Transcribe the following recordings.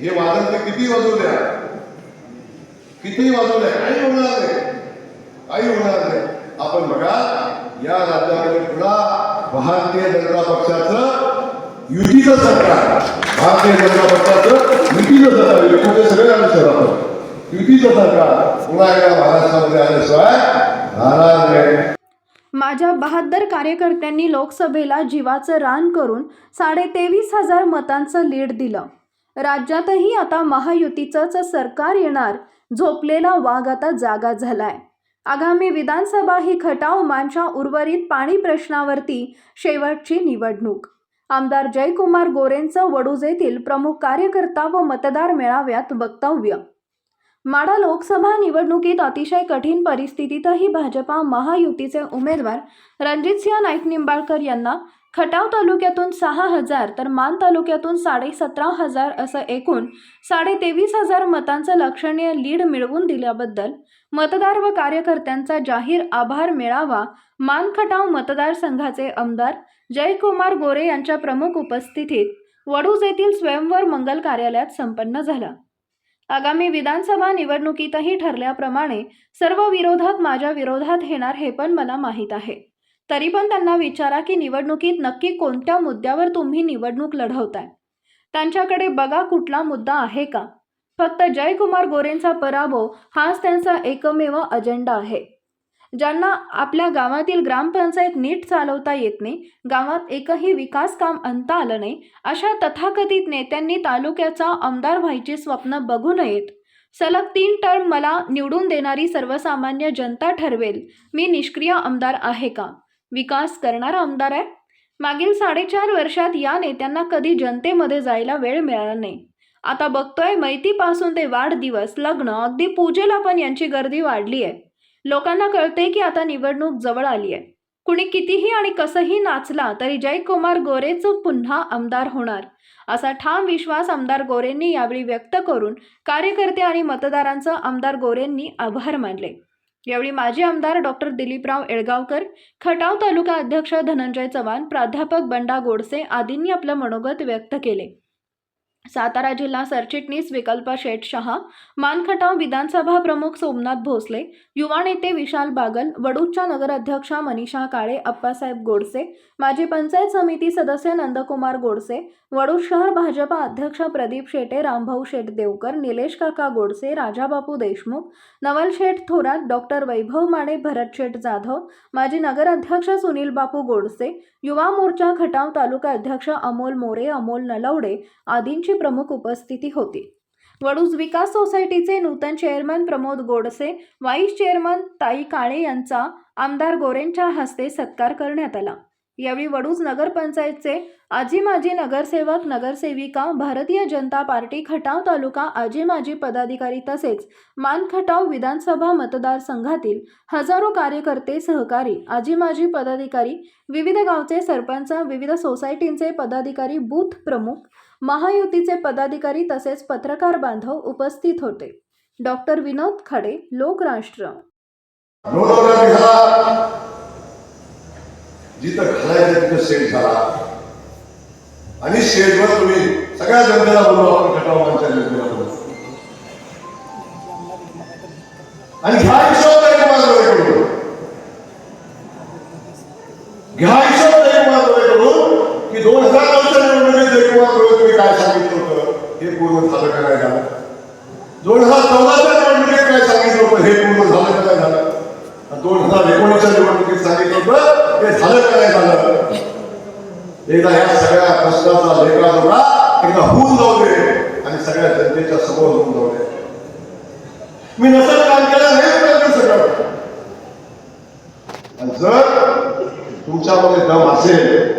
हे वादन तर किती वाजवल्या किती वाजवल्या काही होणार नाही काही होणार नाही आपण बघा या राज्यामध्ये पुन्हा भारतीय जनता पक्षाचं युतीचं सरकार. भारतीय जनता पक्षाचं युतीचं सरकार. युतीचे सगळे आले सर आपण? युतीचं सरकार. पुन्हा या महाराष्ट्रामध्ये आल्याशिवाय राहणार नाही माझ्या बहात्तर कार्यकर्त्यांनी लोकसभेला जीवाचं रान करून साडे तेवीस हजार मतांचं लीड दिलं. राज्यातही आता महायुतीचंच सरकार येणार झोपलेला वाघ आता जागा झालाय. आगामी विधानसभा ही खटाव मांच्या उर्वरित पाणी प्रश्नावरती शेवटची निवडणूक. आमदार जयकुमार गोरेंचं वडूज येथील प्रमुख कार्यकर्ता व मतदार मेळाव्यात वक्तव्य. माडा लोकसभा निवडणुकीत अतिशय कठीण परिस्थितीतही भाजपा महायुतीचे उमेदवार रणजितसिंह नाईक निंबाळकर यांना खटाव तालुक्यातून सहा हजार तर मान तालुक्यातून साडे सतरा हजार असं एकूण साडे तेवीस हजार मतांचं लक्षणीय लीड मिळवून दिल्याबद्दल मतदार व कार्यकर्त्यांचा जाहीर आभार मिळावा मान खटाव मतदारसंघाचे आमदार जयकुमार गोरे यांच्या प्रमुख उपस्थितीत वडूज येथील स्वयंवर मंगल कार्यालयात संपन्न झाला. आगामी विधानसभा निवडणुकीतही ठरल्याप्रमाणे सर्व विरोधक माझ्या विरोधात येणार हे पण मला माहीत आहे. तरी पण त्यांना विचारा की निवडणुकीत नक्की कोणत्या मुद्द्यावर तुम्ही निवडणूक लढवताय? त्यांच्याकडे बघा कुठला मुद्दा आहे का? फक्त जयकुमार गोरेंचा पराभव हाच त्यांचा एकमेव अजेंडा आहे. ज्यांना आपल्या गावातील ग्रामपंचायत नीट चालवता येत नाही गावात एकही विकास काम आणता आलं नाही अशा तथाकथित नेत्यांनी तालुक्याचा आमदार व्हायची स्वप्न बघू नयेत. सलग तीन टर्म मला निवडून देणारी सर्वसामान्य जनता ठरवेल. मी निष्क्रिय आमदार आहे का? विकास करणारा आमदार आहे. मागील साडेचार वर्षात या नेत्यांना कधी जनतेमध्ये जायला वेळ मिळाला नाही. आता बघतोय मैतीपासून ते वाढदिवस लग्न अगदी पूजेला पण यांची गर्दी वाढली आहे. लोकांना कळते की आता निवडणूक जवळ आली आहे. कुणी कितीही आणि कसंही नाचला तरी जयकुमार गोरेच पुन्हा आमदार होणार असा ठाम विश्वास आमदार गोरेंनी यावेळी व्यक्त करून कार्यकर्ते आणि मतदारांचं आमदार गोरेंनी आभार मानले. यावेळी माजी आमदार डॉक्टर दिलीपराव येळगावकर खटाव तालुका अध्यक्ष धनंजय चव्हाण प्राध्यापक बंडा गोडसे आदींनी आपलं मनोगत व्यक्त केले. सातारा जिल्हा सरचिटणीस विकल्प शेटशहा मानखटाव विधानसभा प्रमुख सोमनाथ भोसले युवा नेते विशाल बागल वडूजच्या नगराध्यक्षा मनीषा काळे अप्पासाहेब गोडसे माजी पंचायत समिती सदस्य नंदकुमार गोडसे वडूज शहर भाजपा अध्यक्ष प्रदीप शेटे रामभाऊ शेठ देवकर निलेश काका गोडसे राजाबापू देशमुख नवल शेठ थोरात डॉक्टर वैभव माने भरत शेठ जाधव माजी नगराध्यक्ष सुनील बापू गोडसे युवा मोर्चा खटाव तालुका अध्यक्ष अमोल मोरे अमोल नलवडे आदींची प्रमुख उपस्थिती होती. वडूज विकास सोसायटीचे नूतन chairman Pramod Godse vice chairman Tai Kale यांचा आमदार गोरेंच्या हस्ते सत्कार करण्यात आला. यावेळी वडूज नगरपंचायतचे आजी माजी नगरसेवक नगरसेविका भारतीय जनता पार्टी खटाव तालुका आजी माजी पदाधिकारी तसेच मान खटाव विधानसभा मतदारसंघातील हजारो कार्यकर्ते सहकारी आजी माजी पदाधिकारी विविध गावचे सरपंच विविध सोसायटींचे पदाधिकारी बूथ प्रमुख महायुतीचे पदाधिकारी तसेच पत्रकार बांधव उपस्थित होते. डॉक्टर विनोद खडे लोकराष्ट्र. जिथं घालायचं तिथं शेड झाला. आणि शेडवर तुम्ही सगळ्या जनतेला बोलू आपण खटावांच्या जनतेला बोलू आणि घ्या हिशोब एक माझ्याकडे करून. घ्या हिशोब एक माझ्याकडे करून की दोन हजार नऊच्या निवडणुकीत एक जयकुमार तुम्ही काय सांगितलं होतं? हे पूर्ण झालं का नाही झालं? दोन हजार चौदाच्या निवडणुकीत काय सांगितलं होतं? हे पूर्ण झालं का नाही झालं? दोन हजार एकोणीसच्या निवडणुकीत सांगितलं होतं हे झालं का नाही झालं? एकदा या सगळ्या प्रश्नाचा लेखा जोडा एकदा होऊन जाऊ दे आणि सगळ्या जनतेच्या समोर होऊन जाऊ दे. मी नसेल काम केलं नाही प्रयत्न सगळं. आणि जर तुमच्यामध्ये दम असेल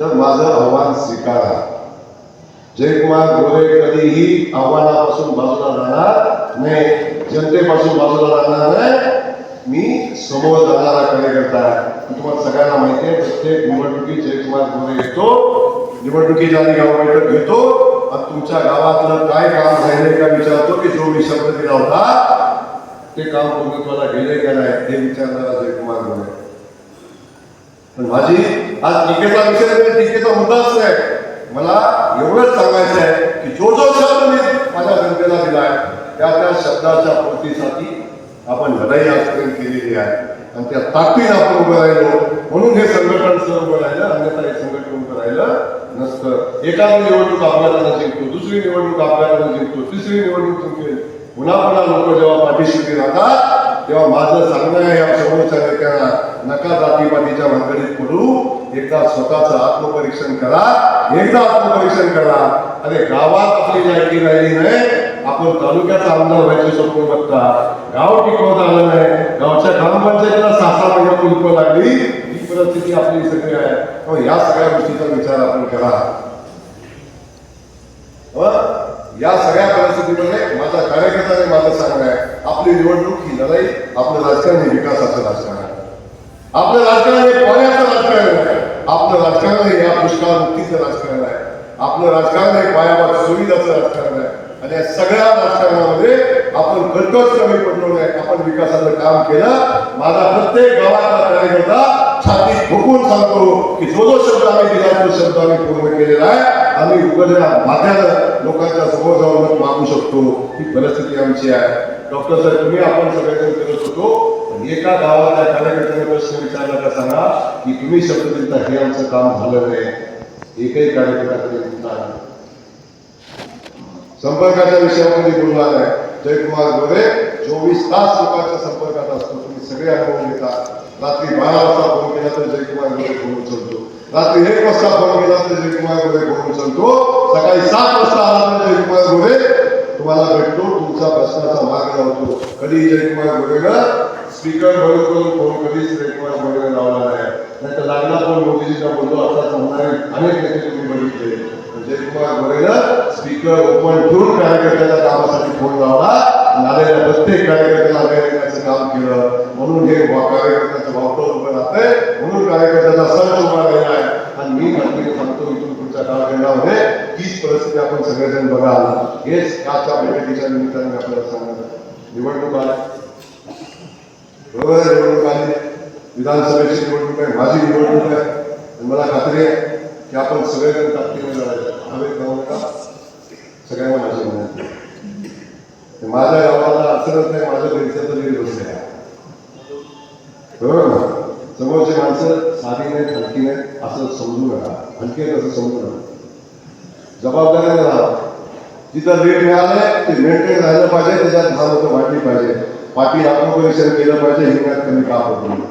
तर माझं आव्हान स्वीकारा. जयकुमार गोरे कधीही आव्हानापासून बाजूला राहणार नाही जनतेपासून बाजूला राहणार नाही. मी समोर जाणारा कार्यकर्ता आहे. तुम्हाला सगळ्यांना माहिती आहे प्रत्येक निवडणुकीत जयकुमार गोरे येतो निवडणुकीच्या आधी गाव बैठक घेतो आणि तुमच्या गावातलं काय काम राहिले का विचारतो की जो मी शब्द दिला होता ते काम तुम्हाला गेले का नाही हे विचारणारा जयकुमार गोरे. पण माझी आज टीकेचा विषय नाही टीकेचा मुद्दाच नाही. मला एवढंच सांगायचं आहे की जो जो शब्द मी माझ्या जनतेला दिलाय त्या त्या शब्दाच्या पूर्तीसाठी आपण लढाई आजपर्यंत केलेली आहे. आणि त्या ताकदीनं आपण उभं राहिलो. म्हणून हे संघटन सर उभं राहिलं अन्यथा हे संघटन उभं राहिलं नसतं. एखादी निवडणूक आपल्याला जिंकतो दुसरी निवडणूक आपल्याला जिंकतो तिसरी निवडणूक जिंकेल. पुन्हा पुन्हा लोक जेव्हा पाठीशी राहतात तेव्हा माझं सांगणं आहे या समोरच्या नेत्यांना नका जातीपातीच्या भानगडीत पडू. एकदा स्वतःचं आत्मपरीक्षण करा. एकदा आत्मपरीक्षण करा. अरे गावात आपली लायकी राहिली नाही आपण तालुक्याचा आमदार व्हायची स्वप्न बघता, गाव टिकवता आलं नाही, गावच्या ग्रामपंचायतीला सहा महिन्यात उलप लागली, ही परिस्थिती आपली सगळी आहे. या सगळ्या गोष्टीचा विचार आपण करा या सगळ्या परिस्थितीमध्ये माझा कार्यकर्त्याने माझं सांगणं आहे, आपली निवडणूक ही लढाई आपलं राजकारण हे विकासाचं राजकारण आहे. आपलं राजकारण हे पाण्याचं राजकारण आपलं राजकारण या पुष्काळ मुक्तीचं राजकारण आहे. आपलं राजकारण हे सुविधाचं राजकारण आहे. आणि या सगळ्या राजकारणामध्ये आपण कटकच कमी पडलो नाही आपण विकासाचं काम केलं. माझा प्रत्येक गावातला कार्यकर्ता छाती ठोकून सांगतो की जो जो शब्द आम्ही दिला तो शब्द आम्ही पूर्ण केलेला आहे. आम्ही उघडल्या माथ्यानं लोकांच्या समोर जाऊन मागू शकतो. ही परिस्थिती आमची आहे. डॉक्टर साहेब तुम्ही आपण सगळेजण करत होतो. एका गावाच्या कार्यकर्त्याने प्रश्न विचारला का सांगा की तुम्ही शब्द दिलता हे आमचं काम झालं नाही. एकही कार्यकर्ता संपर्काच्या विषयामध्ये बोलणार आहे. जयकुमार गोरे चोवीस तास लोकांच्या संपर्कात असतो. तुम्ही सगळे अनुभव घेता. रात्री बारा वाजता फोन केला तर जयकुमार गोरे फोन उचलतो रात्री एक वाजता फोन केला तर जयकुमार गोरे फोन उचलतो सकाळी सात वाजता आला तर जयकुमार गोरे तुम्हाला भेटतो. तुमचा प्रश्नाचा मार्ग लावतो. कधी जयकुमार गोरेनं स्पीकर बंद करून फोन कधीच जयकुमार गोरेनं लावला नाही नाही. तर लागला पण मोदीजीचा बोलतो असाच म्हणणारे अनेक नेते तुम्ही बघितले. जयकुमार गोरेला स्पीकर ओपन ठेवून कार्यकर्त्याच्या कामासाठी फोन लावला? आणि आलेल्या प्रत्येक कार्यकर्त्याला न्याय काम केलं. म्हणून हे कार्यकर्त्याचं वापर उभं राहतंय. म्हणून कार्यकर्त्याचा सर्व उभा राहिला आहे. आणि मी खात्री सांगतो इथून पुढच्या कालखंडामध्ये हीच परिस्थिती आपण सगळेजण बघाल. हेच कालच्या बैठकीच्या निमित्ताने आपल्याला सांगत निवडणूक आल्या बरोबर निवडणूक आली. विधानसभेची निवडणूक आहे माझी निवडणूक आहे. मला खात्री आहे की आपण सगळेजण ताकदीने लढायचं हवेत जाऊ नका सगळ्यांना माझी विनंती. माझ्या गावाला अडचणच नाही, माझ्या घरचं तरी बसले बरोबर ना? समोरची माणसं साधी नाहीत, हलकी नाहीत, असं समजू नका. हलकी आहेत असं समजू नका. जबाबदारीने राहा जिथं लीड मिळालंय, ते मेंटेन राहिलं पाहिजे, त्याच्यात दहा लोकं वाढली पाहिजे. पाठी आत्मपरीक्षण केलं पाहिजे हिंमत कमी का पडली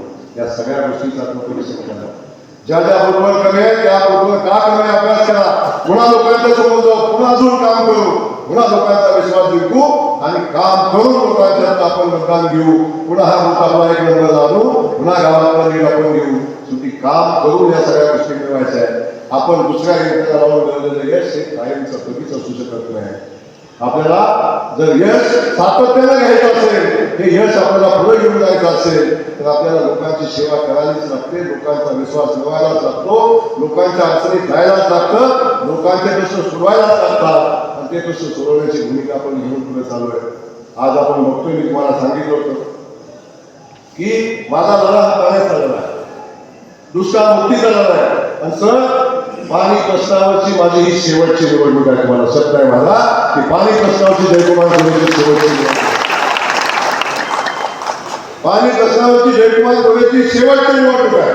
या सगळ्या गोष्टीचं आत्मपरीक्षण करा. ज्या ज्या बरोबर कमी आहे त्या बरोबर का कमी अभ्यास करा. पुन्हा लोकांच्या समोर जाऊ पुन्हा अजून काम करू. पुन्हा लोकांचा विश्वास जिंकू आणि काम करून लोकांच्या आपण मतदान घेऊ. पुन्हा हा मोठा आपला एक नंबर आणू पुन्हा गावातला लीड आपण घेऊ शेवटी काम करून या सगळ्या गोष्टी मिळवायच्या आहेत. आपण दुसऱ्या यंत्रणा लावून मिळवलेलं यश हे कायमचं कधीच असू शकत नाही. आपल्याला जर यश सातत्यानं घ्यायचं असेल हे यश आपल्याला पुढे घेऊन जायचं असेल तर आपल्याला लोकांची सेवा करावीच लागते लोकांचा विश्वास मिळवायलाच लागतो लोकांच्या अडचणी जायलाच लागतं लोकांचे प्रश्न सोडवायलाच लागतात आणि ते प्रश्न सोडवण्याची भूमिका आपण घेऊन पुढे चालू आहे. आज आपण बघतोय मी तुम्हाला सांगितलं होतं की माझा लढा हा पाण्याचा लढा आहे. दुष्काळ मुक्तीचा लढा आहे. आणि सर पाणी प्रस्तावाची माझी ही शेवटची निवडणूक आहे. तुम्हाला सत्य आहे माझा की पाणी प्रस्तावाची जयकुमार गोव्याची शेवटची पाणी प्रस्तावाची जयकुमार गोव्याची शेवटची निवडणूक आहे.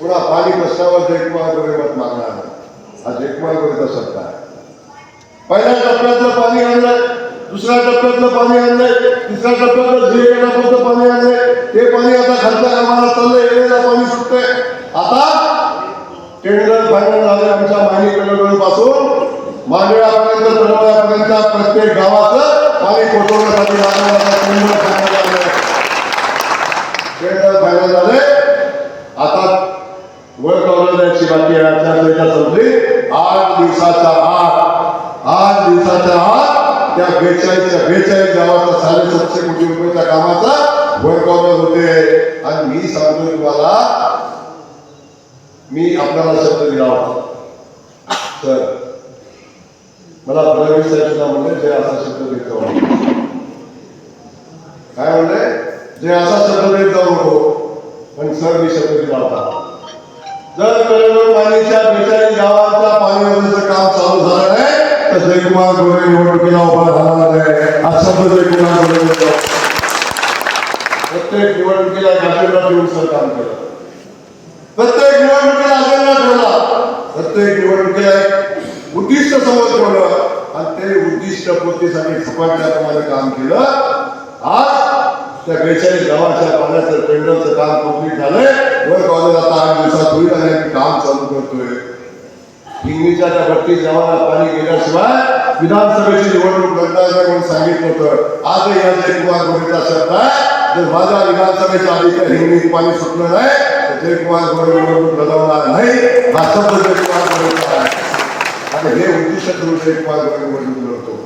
पुन्हा पाणी प्रश्नावर जयकुमार गोवे मत मागणार. हा जयकुमार गोरेचा सत्ता आहे. पहिल्या टप्प्यातलं पाणी आणलंय दुसऱ्या टप्प्यातलं पाणी आणलंय तिसऱ्या टप्प्यातलं जे येण्यापुरतं पाणी आणलंय. ते पाणी आता खालच्या कामाला चाललंय येण्याला पाणी सुटतंय. आता टेंडर फायनल झाले आमच्या माहिनी कडकडून पासून मांडळापर्यंत तळवळ्यापर्यंत प्रत्येक गावाचं पाणी पोहोचवण्यासाठी लागणारा टेंडर फायनल झालंय टेंडर फायनल झाले आता वर्क संपवायची बाकी आहे आचारसंहिता संपली आठ दिवसाच्या आत आठ दिवसाच्या आत त्या बेचाळीसच्या बेचाळीस गावाचा साडेसातशे कोटी रुपयाच्या कामाचा वर्क ऑर्डर होते आणि मी सांगतो तुम्हाला मी आपल्याला शब्द दिला होता तर मला फडणवीस साहेब सुद्धा म्हणले जे असा शब्द देत जाऊ. काय म्हणले? जे असा शब्द देत जाऊ. नको पण सर मी शब्द दिला होता. जर कळवण पाणीच्या बेचाळीस गावांचा पाणी वरचं काम चालू झालं नाही तर जयकुमार गोरे निवडणुकीला उभा राहणार नाही. हा शब्द जयकुमार गोरे देतो. प्रत्येक निवडणुकीला गाठीला अजेंडा सर काम केलं प्रत्येक निवडणुकीला प्रत्येक निवडणुकीला उद्दिष्ट समोर ठेवलं आणि ते उद्दिष्ट पूर्तीसाठी झपाट्याप्रमाणे काम केलं. आज त्या बेचाळीस गावाच्या पाण्याचं टेंडरचं काम कंप्लीट झालंय. वर कॉलेज आता आठ दिवसात होईल आणि काम चालू करतोय. हिंगणीच्या त्या बत्तीस गावाला पाणी गेल्याशिवाय विधानसभेची निवडणूक लढणार नाही म्हणून सांगितलं होतं. आजही या जयकुमार गोरेचा शब्द आहे. जर माझ्या विधानसभेच्या आधी त्या हिंगणीत पाणी सुटलं नाही जयकुमार गोरे निवडणूक लढवणार नाही हा शब्द जयकुमार गोरेचा आहे. आणि हे उद्दिष्ट ठेवून जयकुमार गोरे निवडणूक लढतो.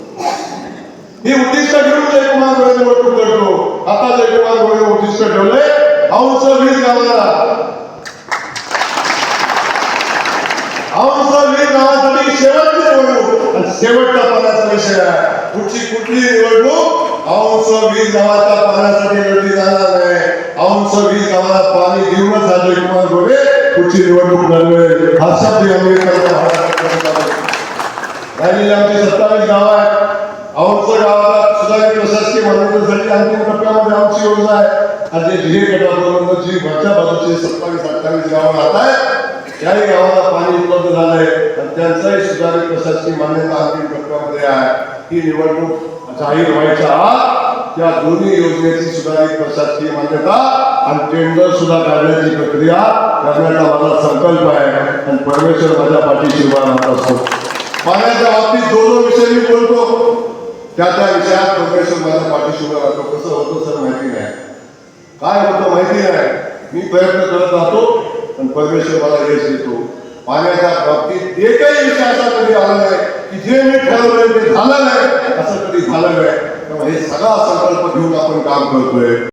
ही उद्दिष्ट घेऊन जयकुमार गोरे निवडणूक लढतो. आता जयकुमार गोरे उद्दिष्ट ठेवले. अंश वीज गावाला. औंध वीज गावासाठी शेवटची निवडणूक आणि शेवटच्या पाण्याचा विषय आहे. पुढची कुठली निवडणूक? औंध वीज गावाचा पदासाठी हा जयकुमार गोरे पुढची निवडणूक लढवेल हा शब्द या निमित्तानं राहिलेली आमची सत्तावीस गाव आहेत औंध गावाला सुधारित प्रशासकीय मान्यतेसाठी अंतिम टप्प्यामध्ये आमची योजना आहे आणि जे गटाबरोबर जी वरच्या बाजूचे सत्तावीस अठ्ठावीस गावं राहत आहेत त्याही गावाला पाणी उपलब्ध झालंय आणि त्यांचाही सुधारित प्रशासकीय मान्यता अंतिम टप्प्यामध्ये आहे ही निवडणूक जाहीर व्हायच्या आत त्या दोन्ही योजनेची सुधारित प्रशासकीय मान्यता आणि टेंडर सुद्धा काढण्याची प्रक्रिया करण्याचा माझा संकल्प आहे. आणि परमेश्वर माझ्या पाठीशी उभा राहत असतो पाण्याच्या बाबतीत दोन जो विषय मी बोलतो. त्या त्या विषयात परमेश्वर माझ्या पाठीशी उभा राहतो कसं होतं सर माहिती नाही. काय होतं माहिती नाही. मी प्रयत्न करत राहतो पण परमेश्वर मला यश देतो. पाण्याच्या बाबतीत एकही विषय असा कधी आला नाही की जे मी ठरवलं ते झालं नाही असं कधी झालं नाही. हे सगळा संकल्प घेऊन आपण काम करतोय.